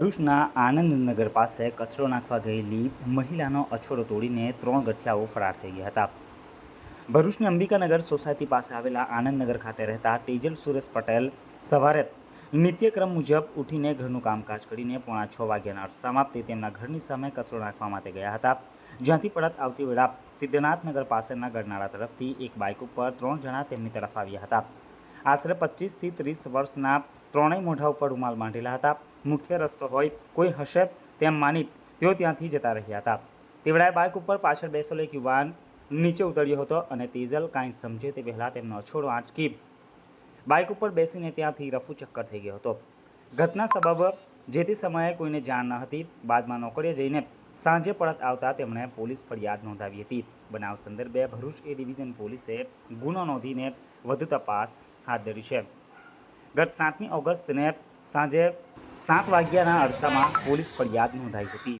ભરૂચના આનંદનગર પાસે કચરો નાખવા ગયેલી મહિલાનો અછોડો તોડીને ત્રણ ગઠિયાઓ ફરાર થઈ ગયા હતા. ભરૂચની અંબિકાનગર સોસાયટી પાસે આવેલા આનંદનગર ખાતે રહેતા તેજલ સુરેશ પટેલ સવારે નિત્યક્રમ મુજબ ઉઠીને ઘરનું કામકાજ કરીને પોણા છ વાગ્યાના અરસામાં તે તેમના ઘરની સામે કચરો નાખવા માટે ગયા હતા. જ્યાંથી પરત આવતી વેળા સિદ્ધનાથનગર પાસેના ગરનાળા તરફથી એક બાઇક ઉપર ત્રણ જણા તેમની તરફ આવ્યા હતા. આશરે પચીસથી ત્રીસ વર્ષના ત્રણેય મોઢા ઉપર રૂમાલ માંડેલા હતા. મુખ્ય રસ્તો હોય, કોઈ હશે તેમ માની તેઓ ત્યાંથી જતા રહ્યા હતા. તેવડાએ બાઇક ઉપર પાછળ બેસેલો એક યુવાન નીચે ઉતર્યો હતો અને તેજલ કાંઈ સમજે તે પહેલાં તેમનો અછોડો આંચકી બાઇક ઉપર બેસીને ત્યાંથી રફુ ચક્કર થઈ ગયો હતો. ઘટના સબબ જે તે સમયે કોઈને જાણ ન હતી. બાદમાં નોકરીએ જઈને સાંજે પરત આવતા તેમણે પોલીસ ફરિયાદ નોંધાવી હતી. બનાવ સંદર્ભે ભરૂચ એ ડિવિઝન પોલીસે ગુનો નોંધીને વધુ તપાસ હાથ ધરી છે. ગત સાતમી ઓગસ્ટને સાંજે સાત વાગ્યાના અરસામાં પોલીસ ફરિયાદ નોંધાઈ હતી.